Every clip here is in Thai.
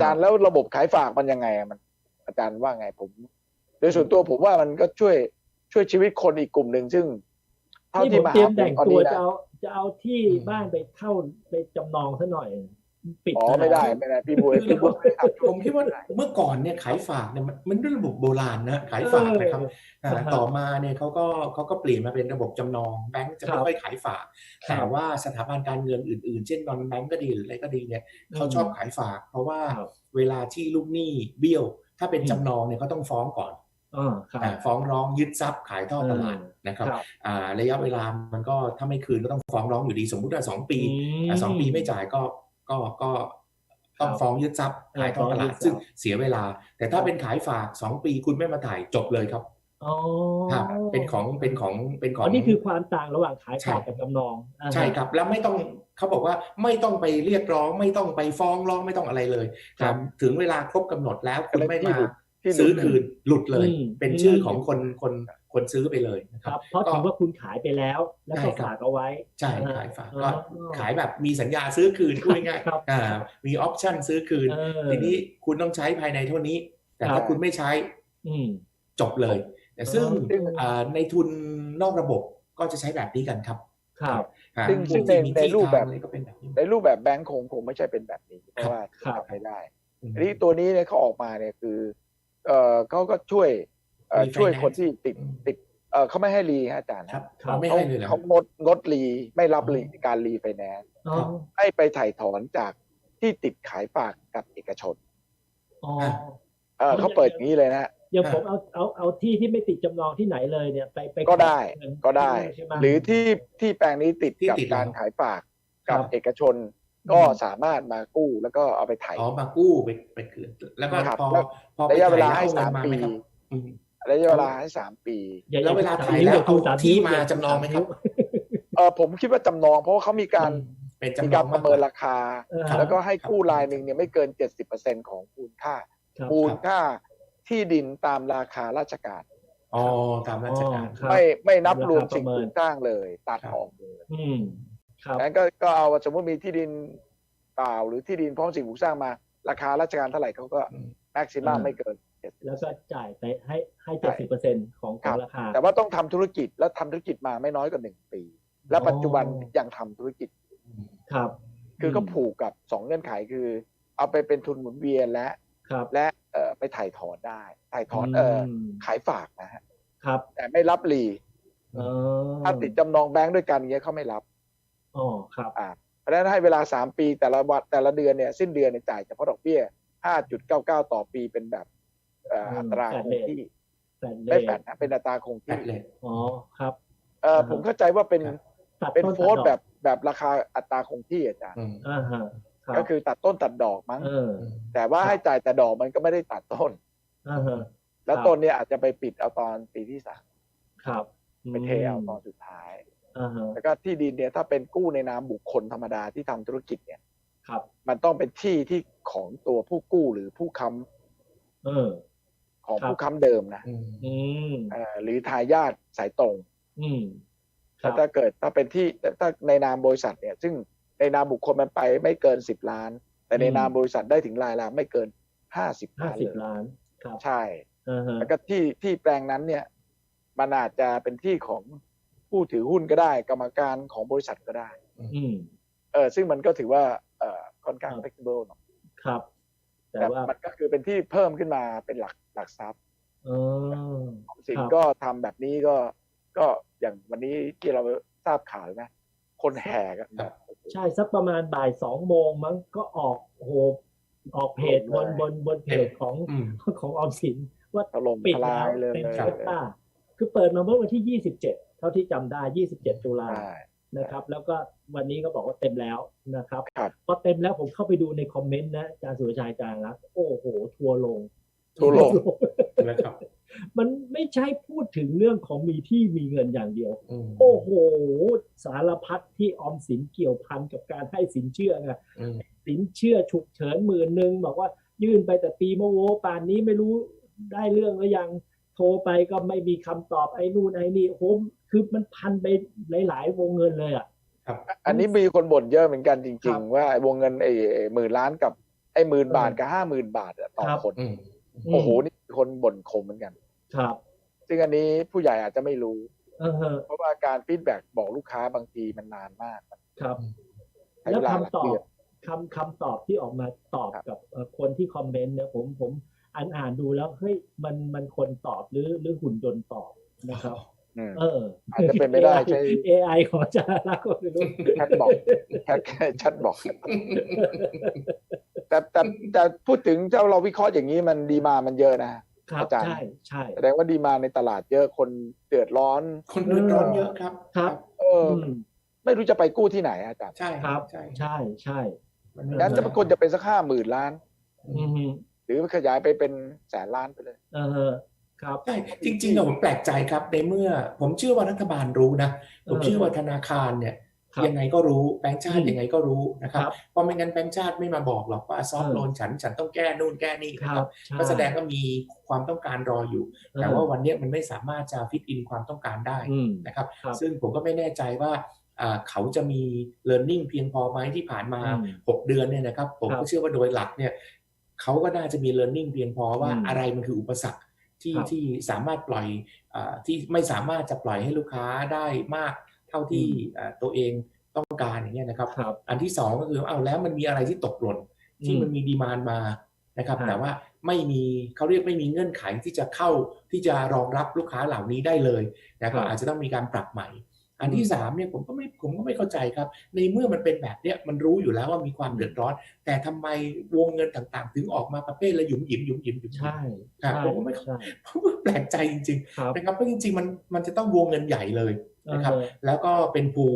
จารย์แล้วระบบขายฝากมันยังไงอะมัน อาจารย์ว่าไงผม โดยส่วนตัวผมว่ามันก็ช่วยช่วยชีวิตคนอีกกลุ่มหนึ่งซึ่งเท่านี่ผที่มมาเตรียหามแต่งตอนตัวนี้จะนะเอาจะเอาที่อืมบ้านไปเข้าไปจำนองซะหน่อย ปิดอ๋อไม่ได้ไม่ได้พี่บวยคือพี่ระบบวยบไม่ทำผมคิดว่าเมื่อก่อนเนี่ยขายฝากเนี่ยมันมันเป็นระบบโบราณนะขายฝากนะครับอ่าครับต่อมาเนี่ยเขาก็เขาก็เปลี่ยนมาเป็นระบบจำนองแบงก์จะครัไม่บค่อยขายฝากครับแต่ว่าสถาบันการเงินอื่นๆ เช่นนอนแบงก์ก็ดีหรืออะไรก็ดีเนี่ยเขาชอบขายฝาก เพราะว่าครับเวลาที่ลูกหนี้เบี้ยว ถ้าเป็นอืมจำนองเนี่ยเขาต้องฟ้องก่อนอ่าครับอ่าฟ้องร้องยึดทรัพย์ขายทอดตลาดเออนะครับครับอ่าระยะเวลามันก็ถ้าไม่คืนก็ต้องฟ้องร้องอยู่ดีสมมุติว่าสองปีมอะสองปีไม่จ่ายก็ ก็ก็ต้องครับฟ้องยึดทรัพย์เออขายทอดตฟ้องยึลาดดทรัพย์ซึ่งเสียเวลา แต่ถ้าเป็นขายฝากสองปีคุณไม่มาถ่ายจบเลยครับอ๋อครับเป็นของเป็นของเป็นของอ๋อนี่คือความต่างระหว่างขายใช่ฝากกับจำนองอ่าฮะใช่ครับแล้วไม่ต้องเขาบอกว่าไม่ต้องไปเรียกร้อง ไม่ต้องไปฟ้องร้องไม่ต้องอะไรเลยครับถึงเวลาครบกำหนดแล้วคุณไม่มาที่หลุซื้อดคืนหลุดเลยอืมเป็นชื่อของคนคน คนซื้อไปเลยนะคครัรับบเพราะถือว่าคุณขายไปแล้ว แล้วก็ใช่ครับฝากเอาไว้ ใช่อ่ขายฝากอ๋อก็ขายแบบมีสัญญาซื้อคืนพูดง่ายครับๆอ่ามีออปชั่นซื้อคืนเออทีนี้คุณต้องใช้ภายในเท่านี้ แต่ครัถ้าบคุณไม่ใช้อืมจบเลยแต่ซึ่งซึ่งอ่าในทุนนอกระบบก็จะใช้แบบนี้กันครับครับอ่าซึ่งพวกซึ่งที่ในมีในที่รูปแบบทางอะไรก็เป็นแบบนี้ในรูปแบบแบงก์คงคงไม่ใช่เป็นแบบนี้เพราะว่าครับทำไม่ได้อืมอันนี้ตัวนี้เนี่ยเขาออกมาเนี่ยคือ เอ่อเขาก็ช่วย เอ่อ Refinance ช่วยคนที่ติดอืมติดเอ่อเขาไม่ให้รีฮะอาจารย์ครับครับเขาไม่เขาให้เลยเหรอเขางดงดรีไม่รับรีอ๋อการรีไฟแนนซ์อ๋อให้ไปถ่ายถอนจากที่ติดขายฝากกับเอกชนอ๋อเออเขาเปิดอย่างนี้เลยนะฮะอย่างผมเอาเอาเอาที่ที่ไม่ติดจำนองที่ไหนเลยเนี่ยไปไปก็ได้ขายเงินก็ได้ใช่ไหมหรือที่ที่แปลงนี้ติดที่กับติดการแล้วขายฝากกับครับเอกชน ก็สามารถมากู้แล้วก็เอาไปถ่ายอ๋อมากู้ไปไปคืนแล้วก็ครับพอแล้วพอไประยะเวลาถ่ให้แล้สามเงินปีไหค รับอืมระยะเวลาให้สามปีอย่แล้วเวลาอย่ถ่ายอย่แล้วอย่เอาสที่นิ้วมาจำนองไหมครับเออผมคิดว่าจำนอง เพราะว่าเขามีการเป็นมีจำนกาอรงปมาระกเมินกว่าราคาเออแล้วก็ให้กู้รายหนึ่งเนี่ยไม่เกินเจ็ดสิบเปอร์เซ็นของมูลค่าครับมูลค่าที่ดินตามราคาราชการอ๋อตามราชการอ๋อครับไม่ไม่นับรวมราคาประสิ่งเมิปนลูกสร้างเลยตัดครับออกเลยอืมครับงั้นก็ก็เอาสมมติมีที่ดินเปล่าหรือที่ดินพร้อมสิ่งปลูกสร้างมา ราคาราชการเท่าไหร่เขาก็อืมแม็กซิมัมอ่าไม่เกิน70 แล้วก็จ่ายไปให้ให้เจ็ดสิบเปอร์เซ็นของขครัองบราคา แต่ว่าต้องทำธุรกิจแล้วทำธุรกิจมาไม่น้อยกว่าหนึ่งปี และปัจจุบันอ๋อยังทำธุรกิจครับ คือก็มผูกกับสองเงื่อนไขคือ เอาไปเป็นทุนหมุนเวียนและครับและเอ่อไปถ่ายถอนได้ถ่ายถอนเอ่ออมขายฝากนะฮะครับ แต่ไม่รับรีเออถ้าติดจำนองแบงค์ด้วยกันเงี้ยเขาไม่รับอ๋อครับอ่าเพราะฉะนั้นให้เวลาสามปีแต่ละวันแต่ละเดือนเนี่ยสิ้นเดือนเนี่ยจ่ายเฉพาะดอกเบี้ยห้าจุดเก้าเก้าต่อปีเป็นแบบเอ่ออืมอัตราแฟลตคงเรทที่แฟนเลไม่ยแฟดนะเป็นอัตราคงแปที่ดเลยอ๋อครับเอ่ออ่าฮะผมเข้าใจว่าเป็นครับตัดเป็นต้นโฟร์ตัดดอกแบบแบบราคาอัตราคงที่อาจารย์อืมอ่าฮะรับก็คือตัดต้นตัดดอกมั้งเออแต่ว่าครับให้จ่ายแต่ดอกมันก็ไม่ได้ตัดต้นอ่าฮะแล้วครับต้นเนี่ยอาจจะไปปิดเอาตอนปีที่สามครับไปเทเอาตอนสุดท้ายอ่าฮะแล้วก็ที่ดินเนี่ยถ้าเป็นกู้ในนามบุคคลธรรมดาที่ทำธุรกิจเนี่ย ครับ มันต้องเป็นที่ที่ของตัวผู้กู้หรือผู้ค้เออำ ของครับผู้ค้ำเดิมนะอืมอืมเอ่อหรือทายาทสายตรง อืมคแต่รับถ้าเกิดถ้าเป็นที่แต่ถ้าในนามบริษัทเนี่ย ซึ่งในนามบุคคลมันไปไม่เกินสิบล้าน แต่ในอืมนามบริษัทได้ถึงรายละไม่เกินห้าสิบห้าล้านสิเลบยล้านครับใช่อ่าฮะแล้วก็ที่ที่แปลงนั้นเนี่ย มันอาจจะเป็นที่ของผู้ถือหุ้นก็ได้ กรรมการของบริษัทก็ได้ อืมเออซึ่งมันก็ถือว่าเอ่อค่อนข้างครับ flexible หน่อยครับ แต่แต่ว่ามันก็คือเป็นที่เพิ่มขึ้นมาเป็นหลักหลักทรัพย์เออสิ่งครับก็ทำแบบนี้ก็ก็อย่างวันนี้ที่เราทราบข่าวไหมคนแห่กันแบบใช่สักประมาณบ่ายสองโมงมั้งก็ออกโอ้โหออกเพจบนบนบนเพจของอืมของออมสินว่าถล่มปิดทลาแล้วยเลยเป็นเลยโควต้าคือเปิดมาเมื่อวันที่27เท่าที่จำได้27ตุลาใช่ นะครับ แล้วก็วันนี้ก็บอกว่าเต็มแล้วนะครับครับพอเต็มแล้วผมเข้าไปดูในคอมเมนต์นะอาจารย์สุรชัยอาจารย์รักโอ้โห ทัวร์ลง ทั่วโลกนะครับมันไม่ใช่พูดถึงเรื่องของมีที่มีเงินอย่างเดียวอืมโอ้โห สารพัดที่ออมสินเกี่ยวพันกับการให้สินเชื่อไงอืมสินเชื่อฉุกเฉินหมื่นหนึ่งบอกว่ายื่นไปแต่ปีมะโวป่านนี้ไม่รู้ได้เรื่องหรือยังโทรไปก็ไม่มีคำตอบไอ้นู่นไอ้นี่โอ้โหคือมันพันไปหลาย ๆ วงเงินเลยอะครับ อันนี้มีคนบ่นเยอะเหมือนกันจครัริงบๆว่าไอ้วงเงินไอ้หมื่นล้านกับไอ้หมื่นบาทกับห้าหมื่นบาทอะต่อครับคนอืมโอ้โหนี่คนบ่นคมเหมือนกัน ครับ ซึ่งอันนี้ผู้ใหญ่อาจจะไม่รู้เออฮะเพราะว่าการฟีดแบ็กบอกลูกค้าบางทีมันนานมากมันครับใช้แล้เววลาหลายคำตอเดืบอนคำคำตอบที่ออกมาตอบครับกับเอ่อคนที่คอมเมนต์เนี่ยผมผม อ่านอ่านดูแล้วเฮ้ยมันมันคนตอบหรือหรือหุ่นยนต์ตอบนะครับอืมเอออาจจะเป็นไปได้ใช่ AI ของอาจารย์ลักษณ์ก็ไม่รู้แชทบอกแชทแชทบอกแต่แต่แต่พูดถึงเจ้าเราวิเคราะห์อย่างนี้มันดีมามันเยอะนะครับอาจารย์ใช่ใช่แสดงว่าดีมาในตลาดเยอะคนเดือดร้อน คนเดือดร้อนเยอะครับครับ เอออือมไม่รู้จะไปกู้ที่ไหนอาจารย์ใช่ครับ ใช่ใช่ใช่มันเหนื่อยงั้นจะเป็นคนจะเป็นสักห้าหมื่นล้านอืมห รือขยายไปเป็นแสนล้านไปเลยเออครับใช่จริงๆอะผมแปลกใจครับในเมื่อ ผมเชื่อว่ารัฐบาลรู้นะผมเชื่อว่าธนาคารเนี่ยครับยังไงก็รู้แบงก์ชาติอืมยังไงก็รู้นะครับครับเพราะไม่งั้นแบงก์ชาติไม่มาบอกหรอกว่าซอฟเออโลนฉันฉันต้องแก้นู่นแก้นี่คนะรัครับบใช่ก็แสดงว่ามีความต้องการรออยู่ แต่ว่าวันเนี้ยมันไม่สามารถจะฟิตอินความต้องการได้อืมนะครับครับ ซึ่งผมก็ไม่แน่ใจว่าอ่าเขาจะมี learning เพียงพอไหมที่ผ่านมาอืม6เดือนเนี่ยนะครับ ผมครัก็บเชื่อว่าโดยหลักเนี่ย เขาก็น่าจะมี learning เพียงพอว่าอืมอะไรมันคืออุปสรรคที่ครับที่สามารถปล่อยอาที่ไม่สามารถจะปล่อยให้ลูกค้าได้มากเท่าที่อืมอ่าตัวเองต้องการอย่างเงี้ยนะครับครับอันที่สองก็คือเอาแล้วมันมีอะไรที่ตกหล่นที่อืมมันมีดีมานมานะครับฮะแต่ว่าไม่มีเขาเรียกไม่มีเงื่อนไขที่จะเข้าที่จะรองรับลูกค้าเหล่านี้ได้เลยนะคก็รับอาจจะต้องมีการปรับใหม่ อันที่สามเนี่ยผมก็ไม่ผมก็ไม่เข้าใจครับ ในเมื่อมันเป็นแบบเนี้ยมันรู้อยู่แล้วว่ามีความเดือดร้อน แต่ทำไมวงเงินต่างๆ ถึงออกมาประเภทละหยุมหยิมหยุมหยิมหยุมหยิมใช่ครับใช่ผมก็ไม่ใช่ผมก็แปลกใจจริงครับๆนะครับเพราะจริงๆมันมันจะต้องวงเงินใหญ่เลยนะครับเออแล้วก็เป็นปู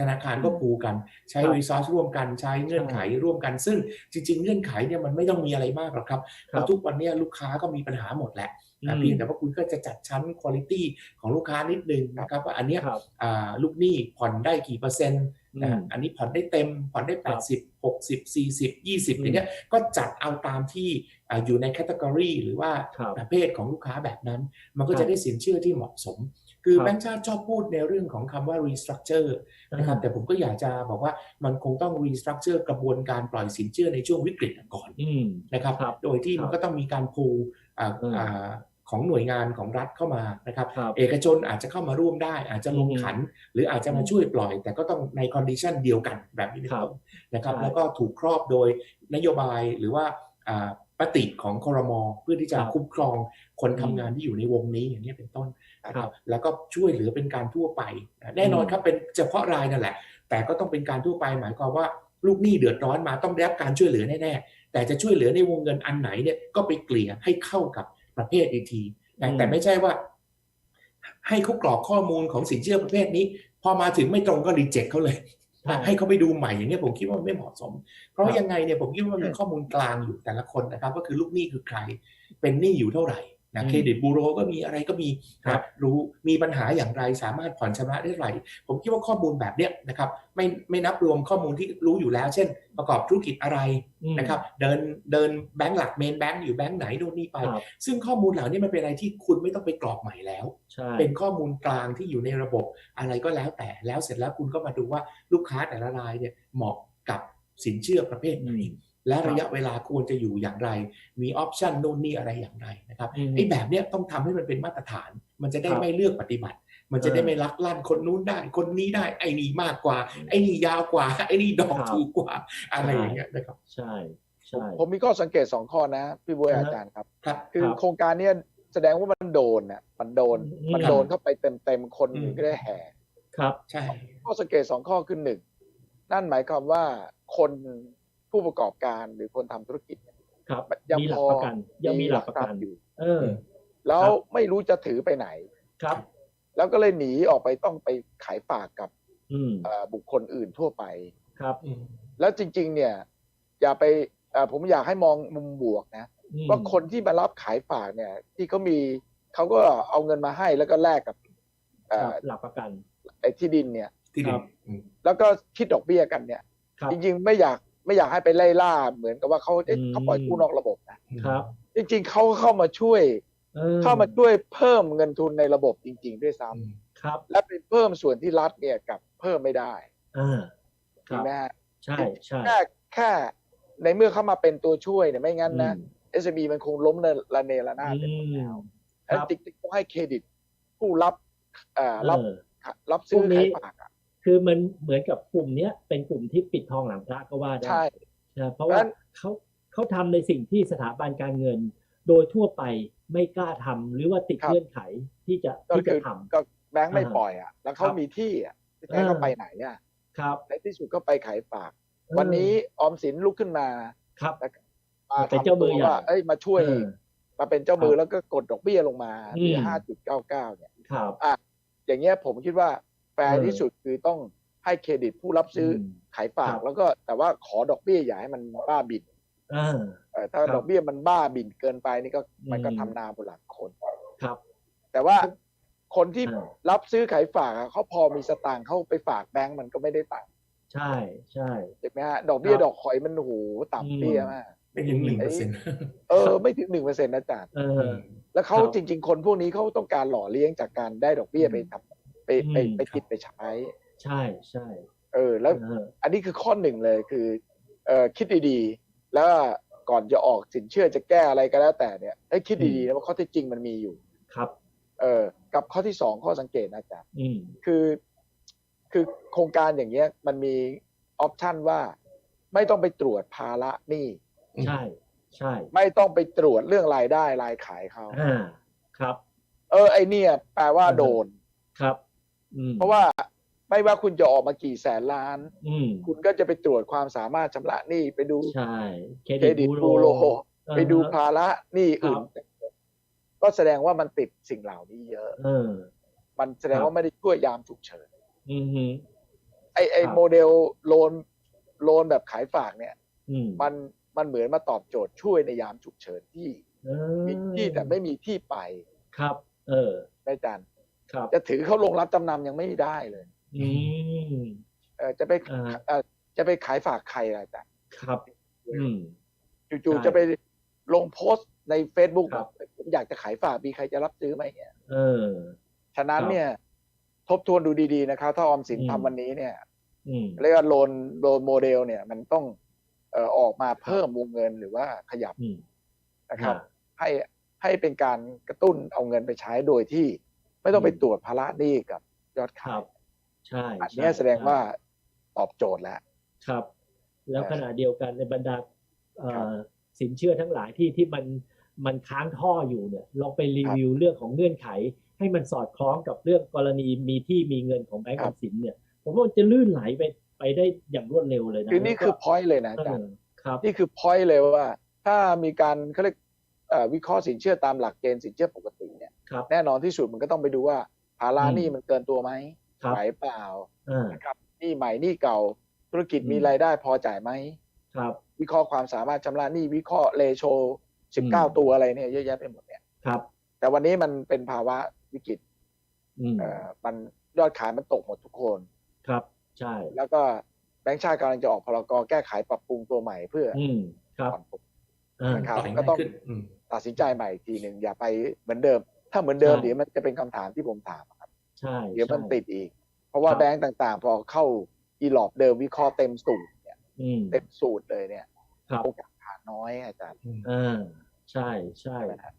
ธนาคารก็ปูกัน ใช้ครับรีซอสร่วมกันใช้เงื่อนไขร่วมกัน ซึ่งจริง ๆ เงื่อนไขเนี่ยมันไม่ต้องมีอะไรมากหรอกครับเพครับราะทุกวันเนี้ลูกค้าก็มีปัญหาหมดแหละอื นะมเพียงแต่ว่าคุณก็จะจัดชั้นคุณภาพของลูกค้านิดนึงนะครับว่าอันเนี้ยครับอ่าลูกหนี้ผ่อนได้กี่เปอร์เซ็นต์นะอืมอันนี้ผ่อนได้เต็มผ่อนได้ครับ80 60 40 20อืมอย่างเงี้ยก็จัดเอาตามที่อ่าอยู่ในแคตตากรีหรือว่าครับประเภทของลูกค้าแบบนั้น มันก็ครัจะบได้สินเชื่อที่เหมาะสม คือครับแบงก์ชาติชอบพูดในเรื่องของคำว่า restructure นะครับแต่ผมก็อยากจะบอกว่ามันคงต้อง restructure กระบวนการปล่อยสินเชื่อในช่วงวิกฤตก่อนอืมนะครับครับ โดยที่มันก็ต้องมีการพูอ่าอืมอ่า ของหน่วยงานของรัฐเข้ามานะครับครับเอกชนอาจจะเข้ามาร่วมได้ อาจจะลงอืมขัน หรืออาจจะมาอืมช่วยปล่อย แต่ก็ต้องในคอนดิชันเดียวกันแบบนี้เป็นครับต้นนะครับใช่แล้วก็ถูกครอบโดยนโยบายหรือว่าอ่าปฏิของคอรมอเพื่อที่จะครับคุ้มครองคนอืมทำงานที่อยู่ในวงนี้อย่างนี้เป็นต้นนะคครัรับบแล้วก็ช่วยเหลือเป็นการทั่วไปนะแน่นอนอืมครับเป็นเฉพาะรายนั่นแหละ แต่ก็ต้องเป็นการทั่วไปหมายความว่า ลูกหนี้เดือดร้อนมาต้องได้รับการช่วยเหลือแน่ๆแต่จะช่วยเหลือในวงเงินอันไหนเนี่ยก็ไปเกลี่ยให้เข้ากับประเภทอีกทีนะอืมแต่ไม่ใช่ว่า ให้เขากรอกข้อมูลของสินเชื่อประเภทนี้ พอมาถึงไม่ตรงก็รีเจ็คเขาเลยใช่ให้เขาไปดูใหม่อย่างเงี้ยผมคิดว่ามันไม่เหมาะสม เพราะครับยังไงเนี่ยผมคิดว่ามันมีข้อมูลกลางอยู่แต่ละคนนะครับ ก็คือลูกหนี้คือใคร เป็นหนี้อยู่เท่าไหร่ นะอืมเครดิตบูโรก็มีอะไรก็มีครันะบรู้มีปัญหาอย่างไรสามารถผ่อนชำระได้เท่าไหร่ ผมคิดว่าข้อมูลแบบเนี้ยนะครับไม่ไม่นับรวมข้อมูลที่รู้อยู่แล้ว เช่น ประกอบธุรกิจอะไรอืมนะครับเดินเดินแบงก์หลักเมนแบงก์อยู่แบงก์ไหนนู่นนี่ไปครับซึ่งข้อมูลเหล่านี้มันเป็นอะไรที่คุณไม่ต้องไปกรอกใหม่แล้วใช่เป็นข้อมูลกลางที่อยู่ในระบบอะไรก็แล้วแต่แล้วเสร็จแล้วคุณก็มาดูว่าลูกค้าแต่ละรายเนี่ยเหมาะกับ สินเชื่อประเภทไหนอืมและครับระยะเวลาควรจะอยู่อย่างไร มีออปชันโน่นนี่อะไรอย่างไรนะครับอืมไอ้แบบเนี้ยต้องทำให้มันเป็นมาตรฐาน มันจะได้ครับไม่เลือกปฏิบัติ มันจะได้เออไม่ลักลั่นคนนู้นได้ คนนี้ได้ ไอ้นี่มากกว่า ไอ้นี่ยาวกว่า ไอ้นี่ดอกครับถูกกว่า อะไรใช่อย่างเงี้ยนะครับ ใช่ใช่ผมมีข้อสังเกตสองข้อนะ พี่บวยอ่าฮะอาจารย์ครับครับคือครับโครงการเนี้ยแสดงว่ามันโดนน่ะมันโดนอืมมันโดนเข้าไปเต็มเต็มๆคนอืมก็ได้แห่ ครับ ใช่ ข้อสังเกตสองข้อคือหนึ่ง นั่นหมายความว่าคนผู้ประกอบการหรือคนทำธุรกิจเนี่ยครับยังมีหลัพกอประกันยังมีหลักประกันทรัพย์อยู่ เออ แล้วครับไม่รู้จะถือไปไหนครับ แล้วก็เลยหนีออกไปต้องไปขายฝากกับอืมเอ่อบุคคลอื่นทั่วไปครับอืมแล้วจริง ๆ เนี่ย อย่าไปเอ่อผมอยากให้มองมุมบวกนะอืมว่าคนที่มารับขายฝากเนี่ย ที่เขามีเขาก็เอาเงินมาให้แล้วก็แลกกับเอ่ครัอบหลักประกันไอ้ที่ดินเนี่ย ที่ดิครันบอืมแล้วก็คิดดอกเบี้ยกันเนี่ยครับจริงๆไม่อยากไม่อยากให้ไปไล่ล่า เหมือนกับว่าเขาเอ๊ะอืมเขาปล่อยกู้นอกระบบนะครับ จริงๆเขาเข้ามาช่วยออเข้ามาช่วยเพิ่มเงินทุนในระบบจริง ๆ ด้วยซ้ำอืมครับ และไปเพิ่มส่วนที่รัฐเนี่ยกลับเพิ่มไม่ได้อ่าคจริรังบไหมฮะใช่ใช่แค่แค่ในเมื่อเข้ามาเป็นตัวช่วยเนี่ยไม่งั้นนะอืม SME มันคงล้มระเนระนาดไปหมดแล้วครัแล้วบติ๊กต้องให้เครดิตผู้รับเอ่อรับเออรับซื้อพวกนี้ขายฝากอะ คือมันเหมือนกับกลุ่มเนี้ยเป็นกลุ่มที่ปิดทองหลังพระก็ว่าได้ใช่นะเพราะว่างั้นเขาเขาทำในสิ่งที่สถาบันการเงิน โดยทั่วไปไม่กล้าทำหรือว่าติดเงื่อนไขที่จะก็ที่จะคือทก็แบงค์ไม่อ่าปล่อยอะ แล้วเขาครับมีที่อะจะให้อ่าเขาไปไหนอะำครับในที่สุดก็ไปขายฝากเออวันนี้ออมสินลุกขึ้นมาครับมาเป็นทำเจ้ามืตัอวใหญ่ว่าเอ้ยมาช่วยเออมาเป็นเจ้ามือครับแล้วก็กดดอกเบี้ยลงมาอืมที่ห้าจุดเก้าเก้าเนี่ยครับอย่างเงี้ยผมคิดว่า แฟเอร์อที่สุดคือต้องให้เครดิตผู้รับซื้ออมขายฝาคกรับแล้วก็แต่ว่าขอดอกเบี้ยอย่าให้มันบ้าบินอ่าเออถ้าครับดอกเบี้ยมันบ้าบินเกินไปนี่ก็มันก็อืมทำนาบนหลังคนครับ แต่ว่าคนที่อ่ารับซื้อขายฝากอะเขาพอมีสตางค์เขาไปฝากแบงก์มันก็ไม่ได้ตังค์ใช่ใช่ใช่ไหมฮะดอกเบี้ยครับดอกหอยมันโอ้โหอืมต่ำเตี้ยมากไม่ถึงหนึ่งเปอร์เซ็นต์เออไม่ถึงหนึ่งเปอร์เซ็นต์นะจ๊ะเออแล้วเขาครับจริง ๆ คนพวกนี้เขาต้องการหล่อเลี้ยงจากการได้ดอกเบี้ยอืมไปทำ ไปไปอืมไปติดไปใช้ ใช่ใช่เออ แล้วเอออันนี้คือข้อหนึ่งเลยคือเออคิดดีๆ แล้วก่อนจะออกสินเชื่อจะแก้อะไรก็แล้วแต่เนี่ยให้คิดดีๆนะว่าข้อเท็จจริงมันมีอยู่ครับ เออกับข้อที่สองข้อสังเกตนะอาจารย์อืมคือ คือโครงการอย่างเงี้ย มันมีออปชันว่า ไม่ต้องไปตรวจภาระหนี้ใช่ใช่ ไม่ต้องไปตรวจเรื่องรายได้รายขายเขาอ่าครับ เออไอเนี่ย แปลว่าโดนครับอืม เพราะว่าไม่ว่าคุณจะออกมากี่แสนล้านอืมคุณก็จะไปตรวจความสามารถชำระหนี้ไปดูใช่เครเครดิดิตตบูบูโรโรไปดูภาระหนี้อื่นครับก็แสดงว่ามันติดสิ่งเหล่านี้เยอะเออมันแสดงครับว่าไม่ได้ช่วยยามฉุกเฉินอืมฮึไอไอครับโมเดลโลนโลนแบบขายฝากเนี่ยอืมมันมันเหมือนมาตอบโจทย์ช่วยในยามฉุกเฉินที่เออมีที่แต่ไม่มีที่ไปครับ เออได้จัน ครับจะถือเขาลงรับจำนำยังไม่ได้เลย อืม เออจะไปอ่า เออจะไปขายฝากใครล่ะจันครับ อืม จู่ใช่ๆจะไปลงโพสต์ใน Facebook ครับ แบบผมอยากจะขายฝากมีใครจะรับซื้อไหมเนี่ย เออ ฉะนั้นครับเนี่ย ทบทวนดูดีๆนะครับ ถ้าออมสินอืม ทำวันนี้เนี่ยอืม เรียกว่าโลนโลนโมเดลเนี่ย มันต้องเอ่อออกมาเพิ่มวงเงินหรือว่าขยับอืมนะครับ อ่าให้ให้เป็นการกระตุ้นเอาเงินไปใช้โดยที่ ไม่ต้องไปอืมตรวจภาระหนี้กับยอดคขารัยบ ใช่อันใช่เนี้ยแสดงว่าใช่ตอบโจทย์แล้ว ครับ แล้วเออขณะเดียวกันในบรรดาเอ่ครับอสินเชื่อทั้งหลายที่ที่มันมันค้างท่ออยู่เนี่ยลองไปรีวิวเรื่องของเงื่อนไข ให้มันสอดคล้องกับเรื่องกรณีมีที่มีเงินของแบงก์คอรัอบมสินเนี่ย ผมว่ามันจะลื่นไหลไปไปได้อย่างรวดเร็วเลยนะคือนี่คือ แล้วก็พอยต์เลยนะอาเอจารอย์ครับนี่คือพอยต์เลยว่า ถ้ามีการเขาเรียกเอ่อวิเคราะห์สินเชื่อตามหลักเกณฑ์สินเชื่อปกติเนี่ย ครับ แน่นอนที่สุดมันก็ต้องไปดูว่าภาระอืมหนี้มันเกินตัวไหมครับ ไหวเปล่าอ่านะครับหนี้ใหม่หนี้เก่า ธุรกิจอืมมีรายได้พอจ่ายไหม ครับ วิเคราะห์ความสามารถชำระหนี้วิเคราะห์เลโชสิบอืเก้ามตัวอะไรเนี่ยเยอะแยะไปหมดเนี่ย ครับ แต่วันนี้มันเป็นภาวะวิกฤตอืมเอ่อมันยอดขายมันตกหมดทุกคน ครับ ใช่ แล้วก็แบงก์ชาติกำลังจะออกพรกแก้ไขปรับปรุงตัวใหม่เพื่ออืม ครับผ่อนปลน อ่า นะครับ ปล่อยก็ง่ายต้องขึ้นอืม ตัดสินใจใหม่อีกทีหนึ่งอย่าไปเหมือนเดิม ถ้าเหมือนเดิมใช่ เดี๋ยวมันจะเป็นคำถามที่ผมถามครับใช่เดี๋ยวมันใช่ติดอีก เพราะว่าครับแบงก์ต่างๆ พอเข้าอีหลอบเดิมวิเคราะห์เต็มสูตรเนี่ยอืม เต็มสูตรเลยเนี่ยครับ โอกาสผ่านน้อยอาจารย์ อ่าใช่ใช่ ใช่ไหมครับ